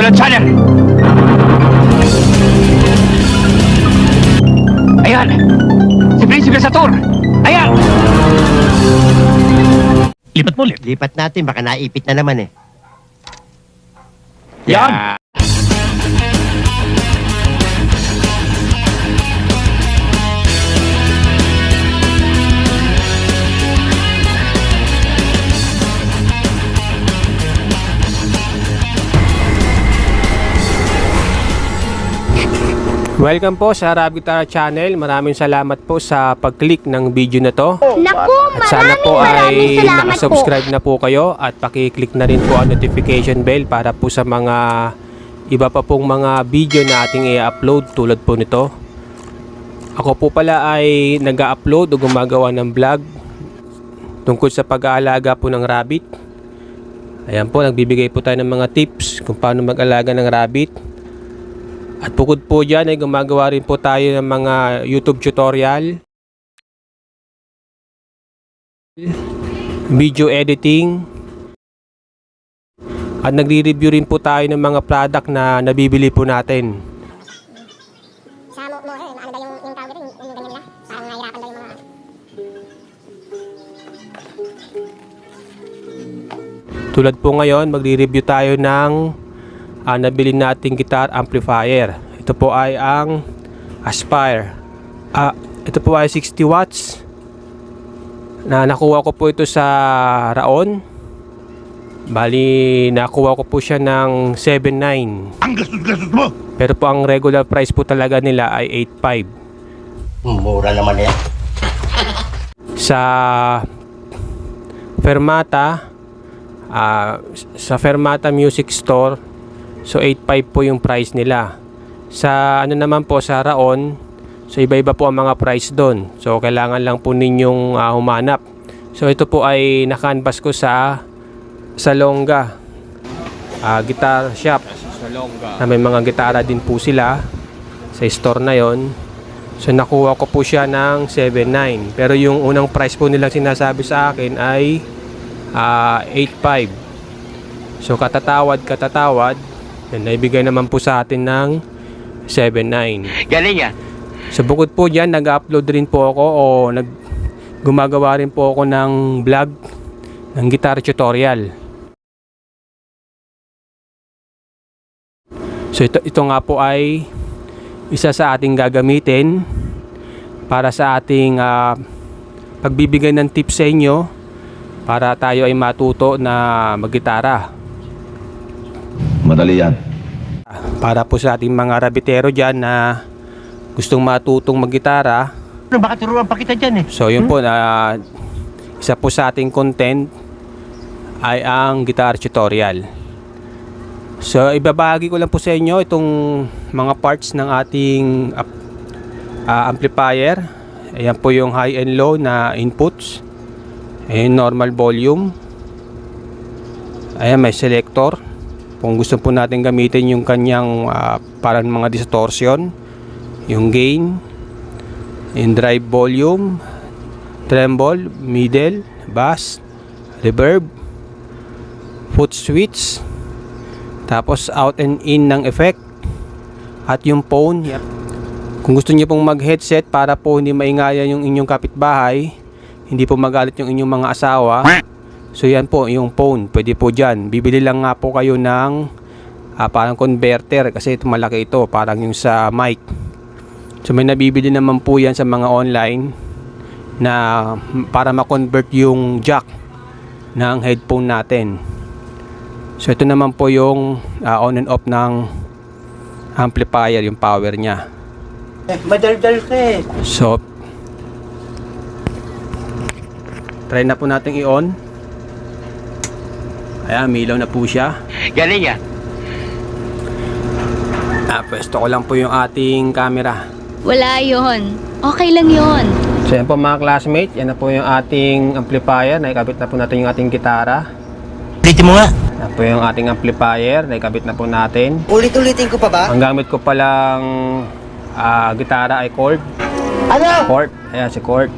Ilipat mo ng channel! Ayan! Si Prinsipe Satur! Ayan! Lipat mo ulit. Lipat natin, baka naipit na naman eh. Yan! Welcome po sa Rab Guitar Channel. Maraming salamat po sa pag-click ng video na to. Naku, At sana maraming po maraming ay salamat po. nakasubscribe na po kayo at paki-click na rin po ang notification bell para po sa mga iba pa pong mga video na ating i-upload tulad po nito. Ako po pala ay nag-upload o gumagawa ng vlog tungkol sa pag-aalaga po ng rabbit. Ayan po, nagbibigay po tayo ng mga tips kung paano mag-alaga ng rabbit. At bukod po dyan ay gumagawa rin po tayo ng mga YouTube tutorial, video editing, at nagre-review rin po tayo ng mga product na nabibili po natin. Sa mo, mo, eh, ano ba yung, yung tawag dito, yung, yung ganyan nila? Parang nahihirapan daw yung mga... Tulad po ngayon, magre-review tayo ng ah, nabili nating guitar amplifier. Ito po ay ang Aspire. Ah, ito po ay 60 watts. Na nakuha ko po ito sa Raon. Bali, nakuha ko po siya ng 7.9. Ang gastos-gastos mo! Pero po ang regular price po talaga nila ay 8.5. Mura naman yan. sa Fermata ah, sa Fermata Music Store so 8.5 po yung price nila. Sa ano naman po sa Raon so iba-iba po ang mga price doon. So kailangan lang po ninyong ah, humanap. So ito po ay nakanvas ko sa Salonga ah, guitar shop. Na may mga gitara din po sila sa store na yon. So nakuha ko po siya ng 7.9 Pero yung unang price po nilang sinasabi sa akin ay ah, 8.5 So katatawad katatawad Then naibigay naman po sa atin ng 7.9 Galing yan! So bukod po dyan nag-upload rin po ako o nag gumagawa rin po ako ng vlog ng guitar tutorial So ito, ito nga po ay isa sa ating gagamitin para sa ating ah, pagbibigay ng tips sa inyo para tayo ay matuto na maggitara. Madali yan. Para po sa ating mga rabitero dyan na gustong matutong maggitara. Ano, baka turuan pa kita dyan eh. So yun po, na isa po sa ating content ay ang guitar tutorial. So ibabahagi ko lang po sa inyo itong mga parts ng ating ah, amplifier. Ayan po yung high and low na inputs. Ayan normal volume. Ayan may selector. Kung gusto po natin gamitin yung kanyang ah, parang mga distortion. Yung gain. Yung drive volume. Tremble, middle, bass, reverb, foot switch, tapos out and in ng effect. At yung phone, yep. kung gusto niyo pong mag-headset para po hindi maingayan yung inyong kapitbahay, hindi po magalit yung inyong mga asawa. So yan po, yung phone, pwede po dyan. Bibili lang nga po kayo ng ah, parang converter kasi ito malaki ito, parang yung sa mic. So may nabibili naman po yan sa mga online na para ma-convert yung jack ng headphone natin. So ito naman po yung ah, on and off ng amplifier, yung power niya. Madaldal ka eh. So try na po natin i-on. Ayan, milaw na po siya. Galing yan! Ah, pwesto ko lang po yung ating camera. Wala yon. Okay lang yon. So yan po mga classmates, yan na po yung ating amplifier. Naikabit na po natin yung ating gitara. Ulitin mo nga. Yan po yung ating amplifier. Naikabit na po natin. Ulit-ulitin ko pa ba? Ang gamit ko palang ah, gitara ay chord. Ano? Chord. Ayan si chord.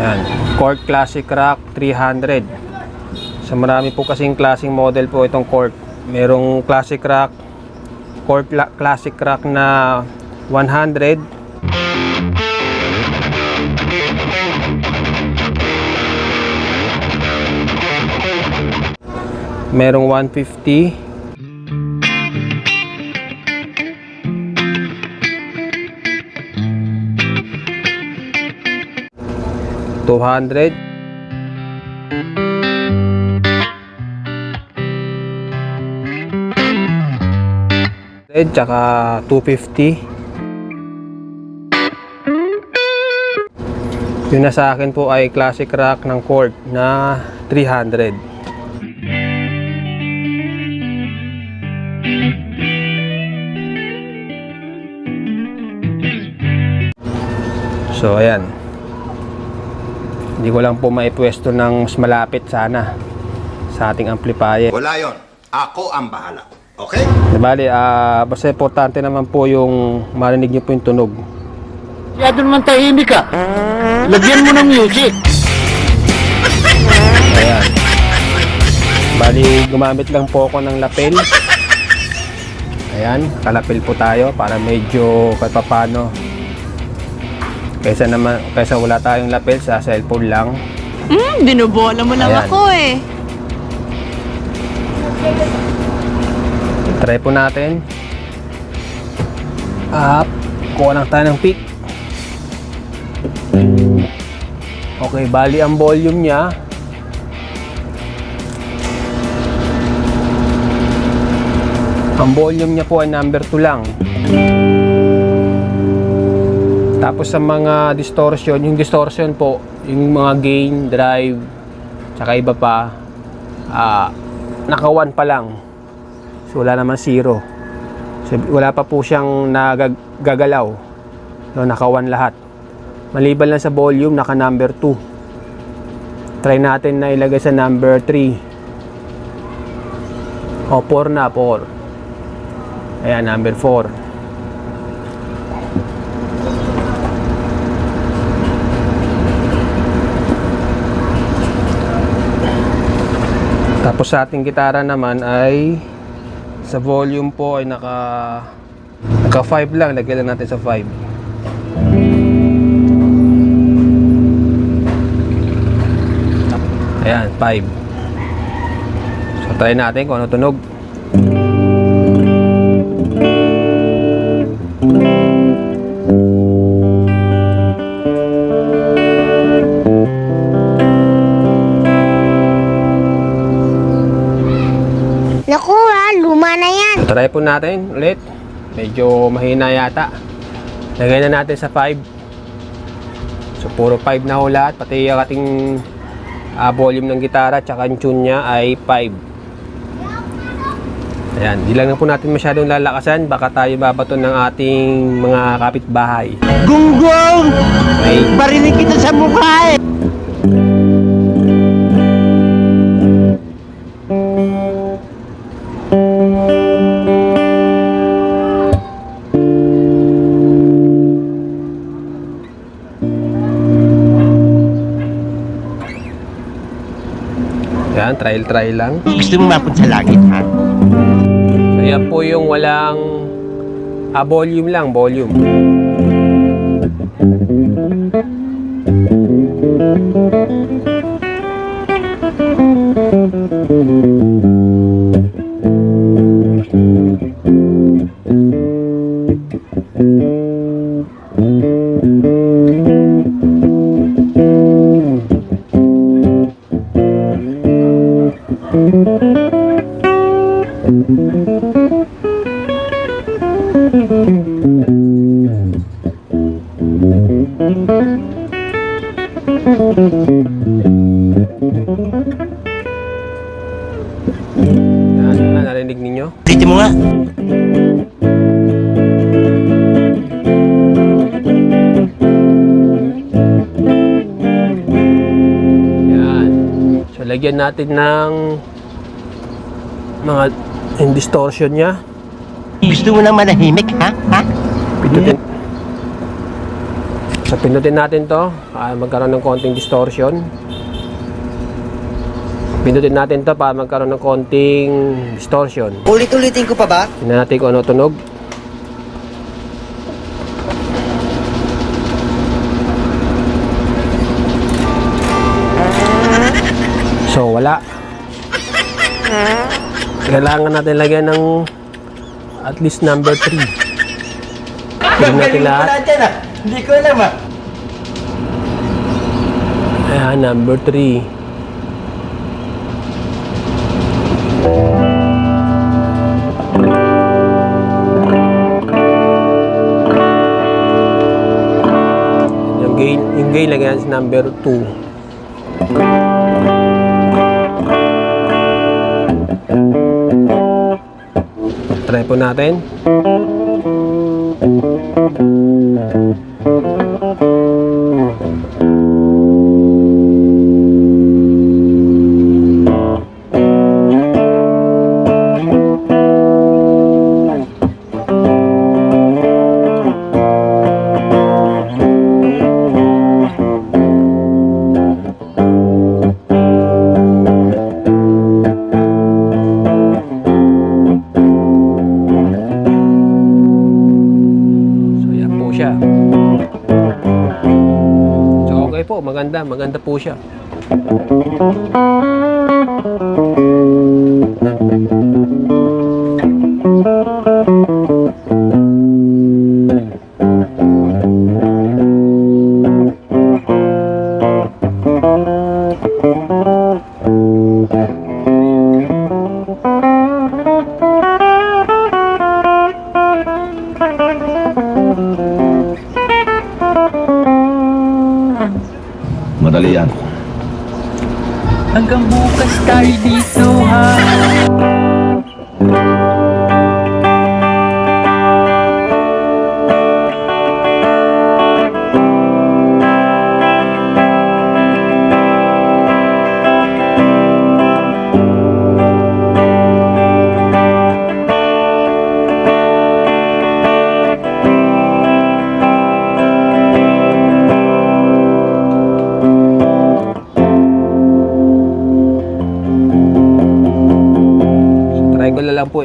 Ayan. Chord Classic Rock 300. So marami po kasing klaseng model po itong chord. merong classic rock, core cla- classic rock na 100. Merong 150. Two hundred. Red, tsaka 250. Yung nasa akin po ay classic rack ng court na 300. So, ayan. Hindi ko lang po maipwesto ng mas malapit sana sa ating amplifier. Wala yon. Ako ang bahala. Okay? Di bali, ah, basta importante naman po yung marinig niyo po yung tunog. Masyado naman tahimik ka. Lagyan mo ng music. Ayan. Bali, gumamit lang po ako ng lapel. Ayan, kalapil po tayo para medyo kahit papano. Kaysa naman, kaysa wala tayong lapel sa cellphone lang. Hmm, binubola mo lang Ayan. ako eh. Try po natin. Up. Kuha lang tayo ng pick. Okay, bali ang volume niya. Ang volume niya po ay number 2 lang. Tapos sa mga distortion, yung distortion po, yung mga gain, drive, tsaka iba pa, ah, naka 1 pa lang. So wala naman zero. So, wala pa po siyang nagagalaw. No, naka 1 lahat. Maliban lang sa volume, naka number 2. Try natin na ilagay sa number 3. O, 4 na, 4. Ayan, number 4. Tapos sa ating gitara naman ay sa volume po ay naka naka 5 lang, lagyan lang natin sa 5. Ayan, 5. So try natin kung ano tunog. Try po natin ulit. Medyo mahina yata. Lagay na natin sa 5. So puro 5 na ho lahat. Pati yung ating ah, volume ng gitara tsaka yung tune niya ay 5. Ayan, di lang na po natin masyadong lalakasan. Baka tayo babato ng ating mga kapitbahay. Gunggong! Okay. Barinig kita sa mukha eh. Trial-trial lang. Gusto mo mapun sa langit, ha? Yan po yung walang ah, volume lang, volume. Yan, na, narinig ninyo? Dito mo nga. Yan. So, lagyan natin ng mga yung distortion niya. Gusto mo nang manahimik, ha? Ha? Pindutin. So, pindutin natin to. ah, magkaroon ng konting distortion. Pindutin natin to para magkaroon ng konting distortion. Ulit-ulitin ko pa ba? Tingnan natin kung ano tunog. Kailangan natin lagyan ng at least number 3. Tingnan natin lahat. ah. Hindi ko alam ah. Ayan, number 3. Yung gain, yung gain lagyan sa number 2. Po natin. So, Maganda. Maganda po siya. Madali yan. Hanggang bukas tayo dito ha.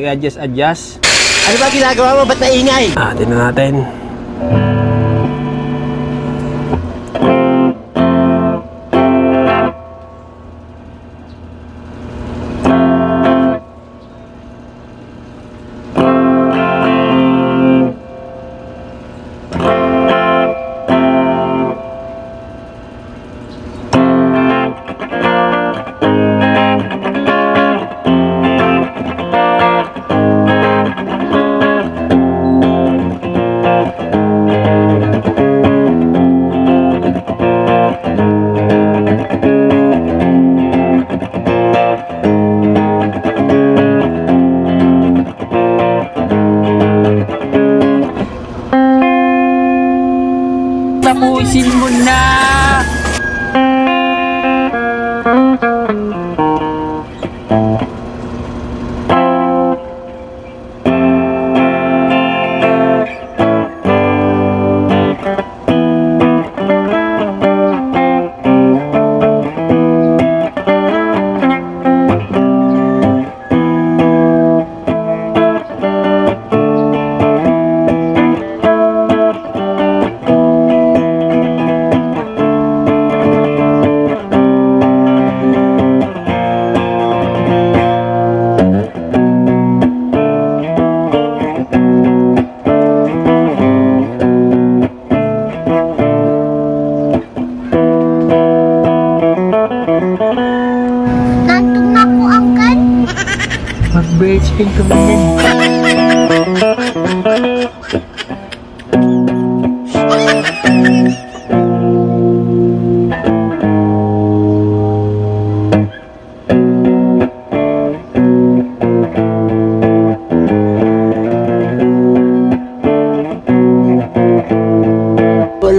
I-adjust, adjust. Ano ba ginagawa mo? Ba't naingay? Ah, tingnan natin.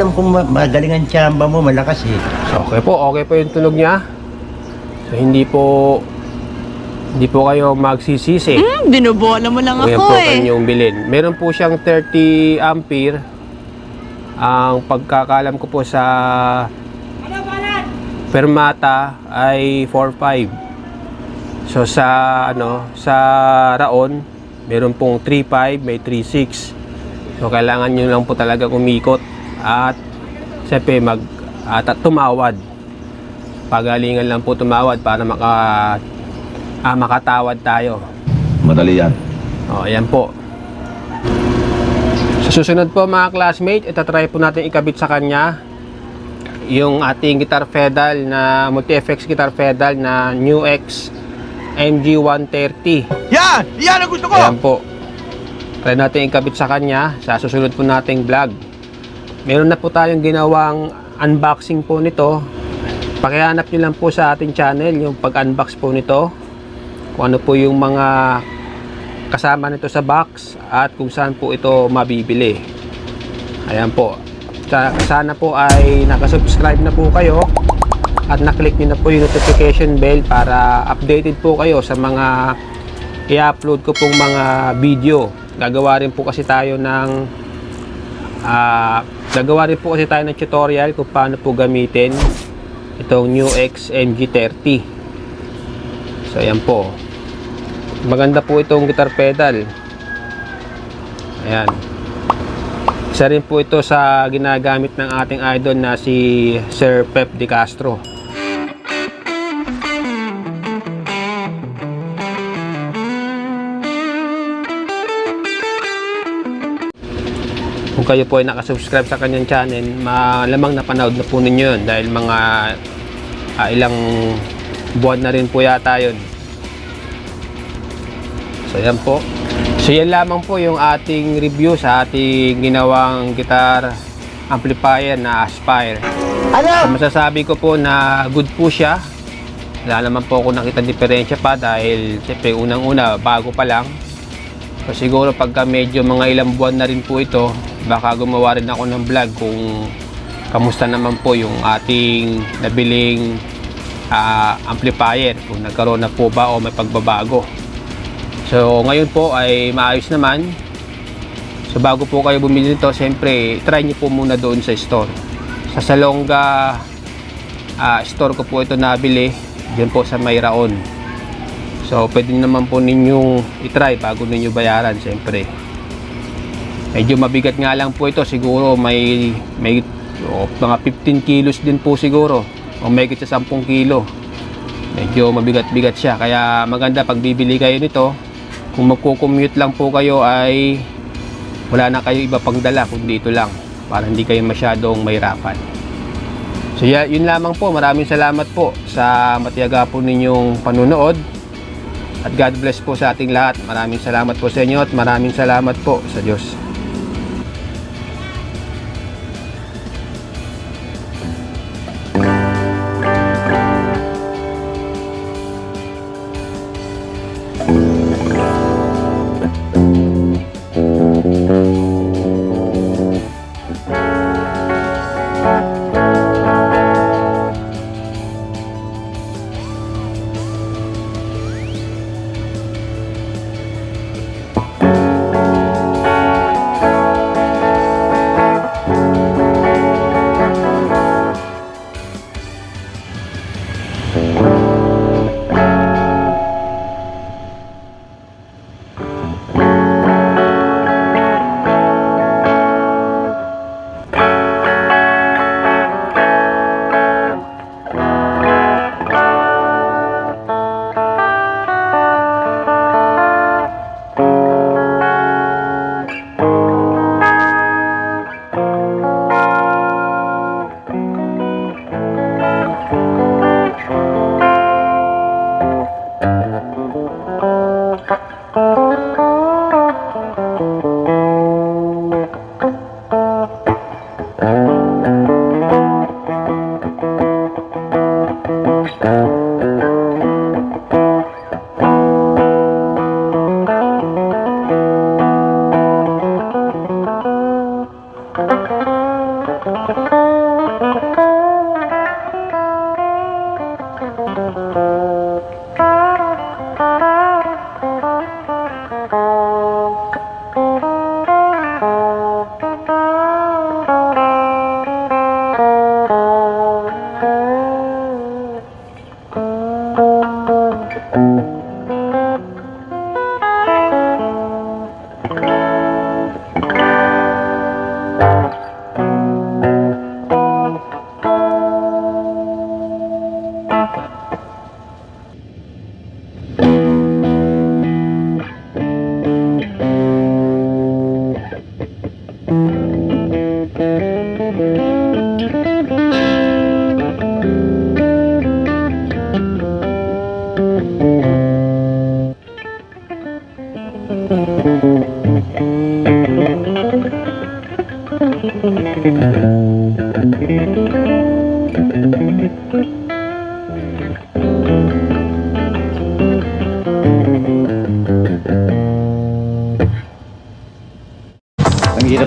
Alam kung ma- magaling ang tsamba mo, malakas eh. So, okay po. Okay po yung tunog niya. So, hindi po hindi po kayo magsisisi. Hmm, binubola mo lang Kung yan ako po eh. kanyang bilhin. Meron po siyang 30 ampere. Ang pagkakalam ko po sa Permata ay 4.5. So sa ano, sa Raon, meron pong 3.5, may 3.6. So kailangan nyo lang po talaga umikot at siyempre mag at at tumawad. Pagalingan lang po tumawad para maka ah, makatawad tayo. Madali yan. O, ayan po. Sa susunod po mga classmate, itatry po natin ikabit sa kanya yung ating guitar pedal na multi-effects guitar pedal na New X MG130. Yan! Yan ang gusto ko! Ayan po. Try natin ikabit sa kanya sa susunod po nating vlog. Meron na po tayong ginawang unboxing po nito. Pakihanap nyo lang po sa ating channel yung pag-unbox po nito. Kung ano po yung mga kasama nito sa box at kung saan po ito mabibili. Ayan po. Sa- Sana po ay nakasubscribe na po kayo at naklik nyo na po yung notification bell para updated po kayo sa mga i-upload ko pong mga video. Gagawa rin po kasi tayo ng ah, gagawa rin po kasi tayo ng tutorial kung paano po gamitin itong New X MG30. So ayan po. Maganda po itong guitar pedal. Ayan. Isa rin po ito sa ginagamit ng ating idol na si Sir Pep De Castro. Kung kayo po ay nakasubscribe sa kanyang channel, malamang napanood na po ninyo yun dahil mga ah, ilang buwan na rin po yata yun. So yan po. So yan lamang po yung ating review sa ating ginawang guitar amplifier na Aspire. Ano? So, masasabi ko po na good po siya. Wala naman po ako nakita diferensya pa dahil siyempre unang-una bago pa lang. So siguro pagka medyo mga ilang buwan na rin po ito, baka gumawa rin ako ng vlog kung kamusta naman po yung ating nabiling ah, amplifier. Kung nagkaroon na po ba o may pagbabago. So ngayon po ay maayos naman. So bago po kayo bumili nito, siyempre try nyo po muna doon sa store. Sa Salonga ah, store ko po ito nabili, diyan po sa Mayraon. So, pwede naman po ninyong itry bago ninyo bayaran, siyempre. Medyo mabigat nga lang po ito. Siguro may, may o, mga 15 kilos din po siguro. O may sa 10 kilo. Medyo mabigat-bigat siya. Kaya maganda pag bibili kayo nito, kung magko-commute lang po kayo ay wala na kayo iba pang dala kundi ito lang. Para hindi kayo masyadong mahirapan. So ya- yun lamang po. Maraming salamat po sa matiyaga po ninyong panunood. At God bless po sa ating lahat. Maraming salamat po sa inyo at maraming salamat po sa Diyos.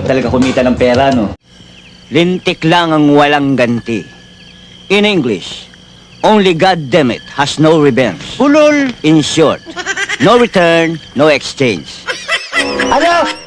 Hirap talaga kumita ng pera, no? Lintik lang ang walang ganti. In English, only God damn it has no revenge. Ulol! In short, no return, no exchange. Ano?